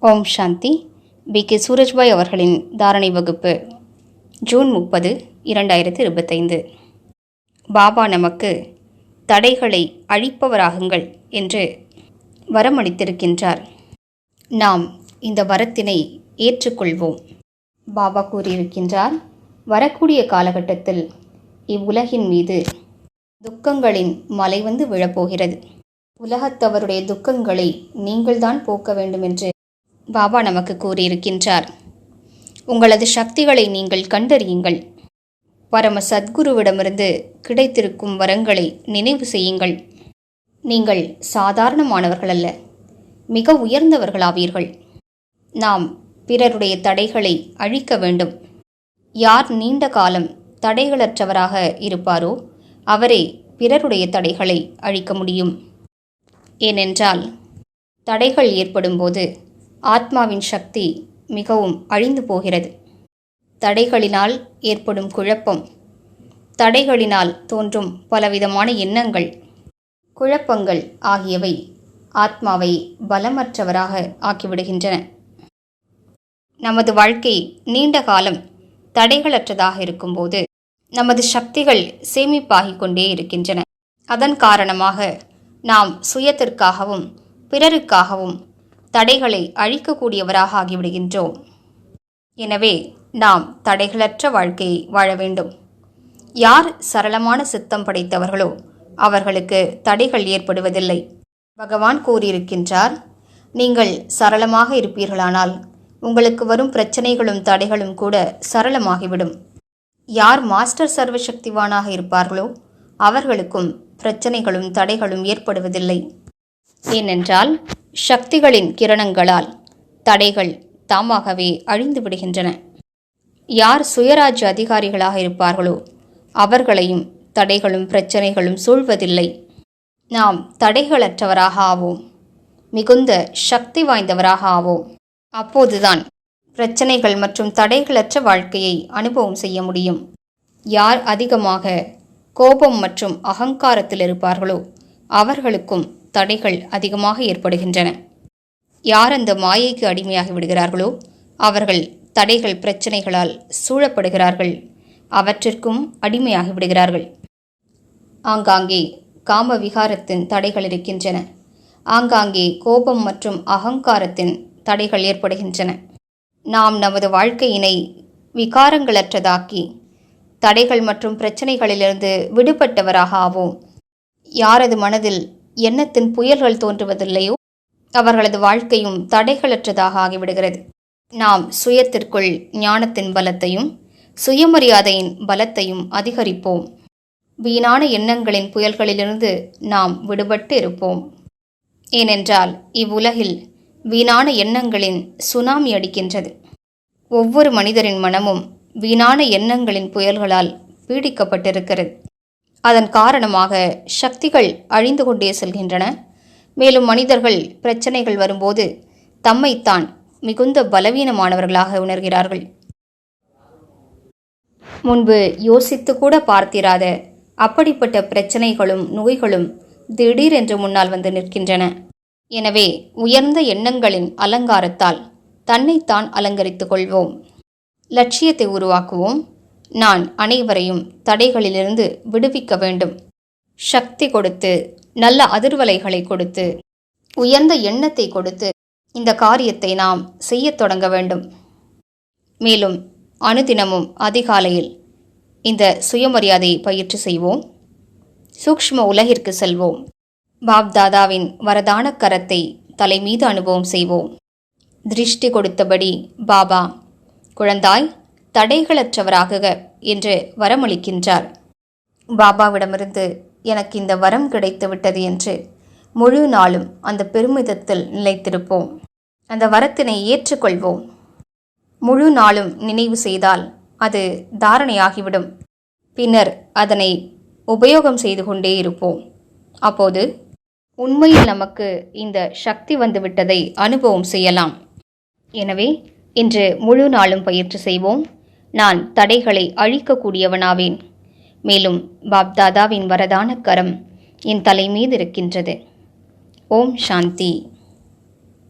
ஓம் சாந்தி. B. K. Surajbhai அவர்களின் தாரணை வகுப்பு ஜூன் முப்பது இரண்டாயிரத்தி இருபத்தைந்து. பாபா நமக்கு தடைகளை அழிப்பவராகுங்கள் என்று வரமளித்திருக்கின்றார். நாம் இந்த வரத்தினை ஏற்றுக்கொள்வோம். பாபா கூறியிருக்கின்றார் வரக்கூடிய காலகட்டத்தில் இவ்வுலகின் மீது துக்கங்களின் மலை வந்து விழப்போகிறது. உலகத்தவருடைய துக்கங்களை நீங்கள்தான் போக்க வேண்டும் என்று பாபா நமக்கு கூறியிருக்கின்றார். உங்களது சக்திகளை நீங்கள் கண்டறியுங்கள். பரம சத்குருவிடமிருந்து கிடைத்திருக்கும் வரங்களை நினைவு செய்யுங்கள். நீங்கள் சாதாரணமானவர்கள் அல்ல மிக உயர்ந்தவர்களாவீர்கள். நாம் பிறருடைய தடைகளை அழிக்க வேண்டும். யார் நீண்ட காலம் தடைகளற்றவராக இருப்பாரோ அவரே பிறருடைய தடைகளை அழிக்க முடியும். ஏனென்றால் தடைகள் ஏற்படும்போது ஆத்மாவின் சக்தி மிகவும் அழிந்து போகிறது. தடைகளினால் ஏற்படும் குழப்பம். தடைகளினால் தோன்றும் பலவிதமான எண்ணங்கள் குழப்பங்கள் ஆகியவை ஆத்மாவை பலமற்றவராக ஆக்கிவிடுகின்றன. நமது வாழ்க்கை நீண்ட காலம் தடைகளற்றதாக இருக்கும்போது நமது சக்திகள் சேமிப்பாகிக் கொண்டே இருக்கின்றன. அதன் காரணமாக நாம் சுயத்திற்காகவும் பிறருக்காகவும் தடைகளை அழிக்கக்கூடியவராக ஆகிவிடுகின்றோம். எனவே நாம் தடைகளற்ற வாழ்க்கையை வாழ வேண்டும். யார் சரளமான சித்தம் படைத்தவர்களோ அவர்களுக்கு தடைகள் ஏற்படுவதில்லை. பகவான் கூறியிருக்கின்றார் நீங்கள் சரளமாக இருப்பீர்களானால் உங்களுக்கு வரும் பிரச்சனைகளும் தடைகளும் கூட சரளமாகிவிடும். யார் மாஸ்டர் சர்வசக்திவானாக இருப்பார்களோ அவர்களுக்கும் பிரச்சனைகளும் தடைகளும் ஏற்படுவதில்லை. ஏனென்றால் சக்திகளின் கிரணங்களால் தடைகள் தாமாகவே அழிந்து விடுகின்றன. யார் சுயராஜ்ய அதிகாரிகளாக இருப்பார்களோ அவர்களையும் தடைகளும் பிரச்சனைகளும் சூழ்வதில்லை. நாம் தடைகளற்றவராக ஆவோம். மிகுந்த சக்தி வாய்ந்தவராக ஆவோம். அப்போதுதான் பிரச்சனைகள் மற்றும் தடைகளற்ற வாழ்க்கையை அனுபவம் செய்ய முடியும். யார் அதிகமாக கோபம் மற்றும் அகங்காரத்தில் இருப்பார்களோ அவர்களுக்கும் தடைகள் அதிகமாக ஏற்படுகின்றன. யார் அந்த மாயைக்கு அடிமையாகி விடுகிறார்களோ அவர்கள் தடைகள் பிரச்சனைகளால் சூழப்படுகிறார்கள். அவற்றிற்கும் அடிமையாகி விடுகிறார்கள். ஆங்காங்கே காம விகாரத்தின் தடைகள் இருக்கின்றன. ஆங்காங்கே கோபம் மற்றும் அகங்காரத்தின் தடைகள் ஏற்படுகின்றன. நாம் நமது வாழ்க்கையினை விகாரங்களற்றதாக்கி தடைகள் மற்றும் பிரச்சனைகளிலிருந்து விடுபட்டவராக ஆவோம். யாரது மனதில் எண்ணத்தின் புயல்கள் தோன்றுவதில்லையோ? அவர்களது வாழ்க்கையும் தடைகளற்றதாக ஆகிவிடுகிறது. நாம் சுயத்திற்குள் ஞானத்தின் பலத்தையும் சுயமரியாதையின் பலத்தையும் அதிகரிப்போம். வீணான எண்ணங்களின் புயல்களிலிருந்து நாம் விடுபட்டு இருப்போம். ஏனென்றால் இவ்வுலகில் வீணான எண்ணங்களின் சுனாமி அடிக்கின்றது. ஒவ்வொரு மனிதரின் மனமும் வீணான எண்ணங்களின் புயல்களால் பீடிக்கப்பட்டிருக்கிறது. அதன் காரணமாக சக்திகள் அழிந்து கொண்டே செல்கின்றன. மேலும் மனிதர்கள் பிரச்சனைகள் வரும்போது தம்மைத்தான் மிகுந்த பலவீனமானவர்களாக உணர்கிறார்கள். முன்பு யோசித்து கூட பார்த்திராத அப்படிப்பட்ட பிரச்சனைகளும் நோய்களும் திடீரென்று முன்னால் வந்து நிற்கின்றன. எனவே உயர்ந்த எண்ணங்களின் அலங்காரத்தால் தன்னைத்தான் அலங்கரித்துக் கொள்வோம். லட்சியத்தை உருவாக்குவோம். நான் அனைவரையும் தடைகளிலிருந்து விடுவிக்க வேண்டும். சக்தி கொடுத்து நல்ல அதிர்வலைகளை கொடுத்து உயர்ந்த எண்ணத்தை கொடுத்து இந்த காரியத்தை நாம் செய்யத் தொடங்க வேண்டும். மேலும் அனுதினமும் அதிகாலையில் இந்த சுயமரியாதை பயிற்சி செய்வோம். சூக்ஷ்ம உலகிற்கு செல்வோம். பாப் தாதாவின் வரதான கரத்தை தலைமீது அனுபவம் செய்வோம். திருஷ்டி கொடுத்தபடி பாபா குழந்தாய் தடைகளற்றவராகுக என்று வரமளிக்கின்றார். பாபாவிடமிருந்து எனக்கு இந்த வரம் கிடைத்து விட்டது என்று முழு நாளும் அந்த பெருமிதத்தில் நிலைத்திருப்போம். அந்த வரத்தினை ஏற்றுக்கொள்வோம். முழு நாளும் நினைவு செய்தால் அது தாரணையாகிவிடும். பின்னர் அதனை உபயோகம் செய்து கொண்டே இருப்போம். அப்போது உண்மையில் நமக்கு இந்த சக்தி வந்துவிட்டதை அனுபவம் செய்யலாம். எனவே இன்று முழு நாளும் பயிற்சி செய்வோம். நான் தடைகளை அழிக்கக்கூடியவனாவேன். மேலும் பாப்தாதாவின் வரதான கரம் என் தலை மீது இருக்கின்றது. ஓம் சாந்தி.